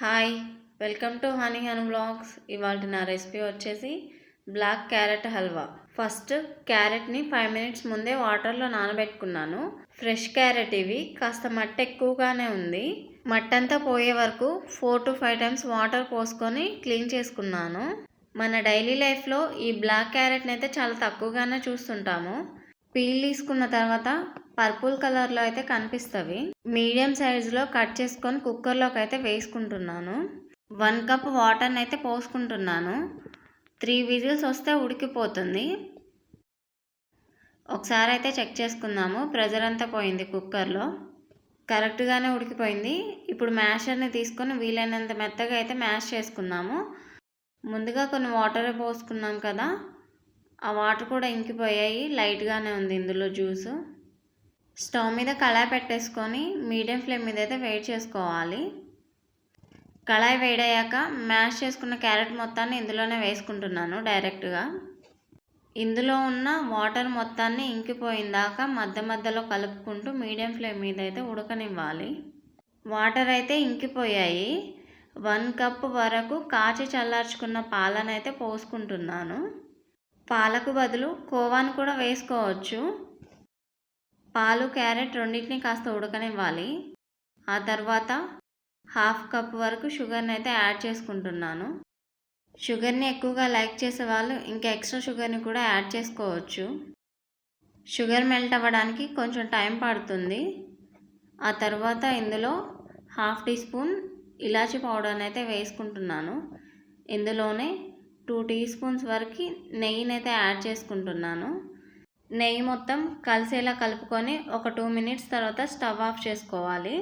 Hi welcome to honey hun blogs. ఇవాళ నా recipe వచ్చేసి బ్లాక్ క్యారెట్ హల్వా. ఫస్ట్ క్యారెట్ని ఫైవ్ మినిట్స్ ముందే వాటర్లో నానబెట్టుకున్నాను. ఫ్రెష్ క్యారెట్ ఇవి కాస్త మట్టి ఎక్కువగానే ఉంది. మట్టి అంతా పోయే వరకు four to five times water పోసుకొని క్లీన్ చేసుకున్నాను. మన డైలీ లైఫ్లో ఈ బ్లాక్ క్యారెట్ని అయితే చాలా తక్కువగానే చూస్తుంటాము. పీల్ తీసుకున్న తర్వాత పర్పుల్ కలర్లో అయితే కనిపిస్తవి. మీడియం సైజులో కట్ చేసుకొని కుక్కర్లోకి అయితే వేసుకుంటున్నాను. వన్ కప్ వాటర్ని అయితే పోసుకుంటున్నాను. త్రీ విజిల్స్ వస్తే ఉడికిపోతుంది. ఒకసారి అయితే చెక్ చేసుకుందాము. ప్రెజర్ అంతా పోయింది కుక్కర్లో? కరెక్ట్గానే ఉడికిపోయింది. ఇప్పుడు మ్యాషర్ని తీసుకొని వీలైనంత మెత్తగా అయితే మ్యాష్ చేసుకుందాము. ముందుగా కొన్ని వాటర్ పోసుకున్నాం కదా ఆ వాటర్ కూడా ఇంకిపోయాయి. లైట్గానే ఉంది ఇందులో జ్యూసు. స్టవ్ మీద కళాయి పెట్టేసుకొని మీడియం ఫ్లేమ్ మీద అయితే వెయిట్ చేసుకోవాలి. కళాయి వేడయ్యాక మ్యాష్ చేసుకున్న క్యారెట్ మొత్తాన్ని ఇందులోనే వేసుకుంటున్నాను డైరెక్ట్గా. ఇందులో ఉన్న వాటర్ మొత్తాన్ని ఇంకిపోయిందాక మధ్య మధ్యలో కలుపుకుంటూ మీడియం ఫ్లేమ్ మీద అయితే ఉడకనివ్వాలి. వాటర్ అయితే ఇంకిపోయాయి. వన్ కప్ వరకు కాచి చల్లార్చుకున్న పాలనైతే పోసుకుంటున్నాను. పాలకు బదులు కోవాను కూడా వేసుకోవచ్చు. పాలు క్యారెట్ రెండింటిని కాస్త ఉడకనివ్వాలి. ఆ తర్వాత హాఫ్ కప్ వరకు షుగర్ని అయితే యాడ్ చేసుకుంటున్నాను. షుగర్ని ఎక్కువగా లైక్ చేసే వాళ్ళు ఇంకా ఎక్స్ట్రా షుగర్ని కూడా యాడ్ చేసుకోవచ్చు. షుగర్ మెల్ట్ అవ్వడానికి కొంచెం టైం పడుతుంది. ఆ తర్వాత ఇందులో హాఫ్ టీ స్పూన్ ఇలాచీ పౌడర్ని అయితే వేసుకుంటున్నాను. ఇందులోనే టూ టీ స్పూన్స్ వరకు నెయ్యిని అయితే యాడ్ చేసుకుంటున్నాను. నెయ్యి మొత్తం కలిసేలా కలుపుకొని ఒక టూ మినిట్స్ తర్వాత స్టవ్ ఆఫ్ చేసుకోవాలి.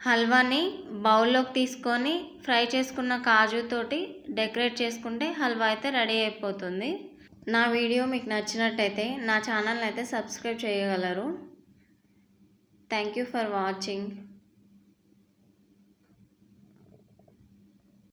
హల్వాని బౌల్లోకి తీసుకొని ఫ్రై చేసుకున్న కాజుతోటి డెకరేట్ చేసుకుంటే హల్వా అయితే రెడీ అయిపోతుంది. నా వీడియో మీకు నచ్చినట్టయితే నా ఛానల్ని అయితే సబ్స్క్రైబ్ చేయగలరు. Thank you for watching.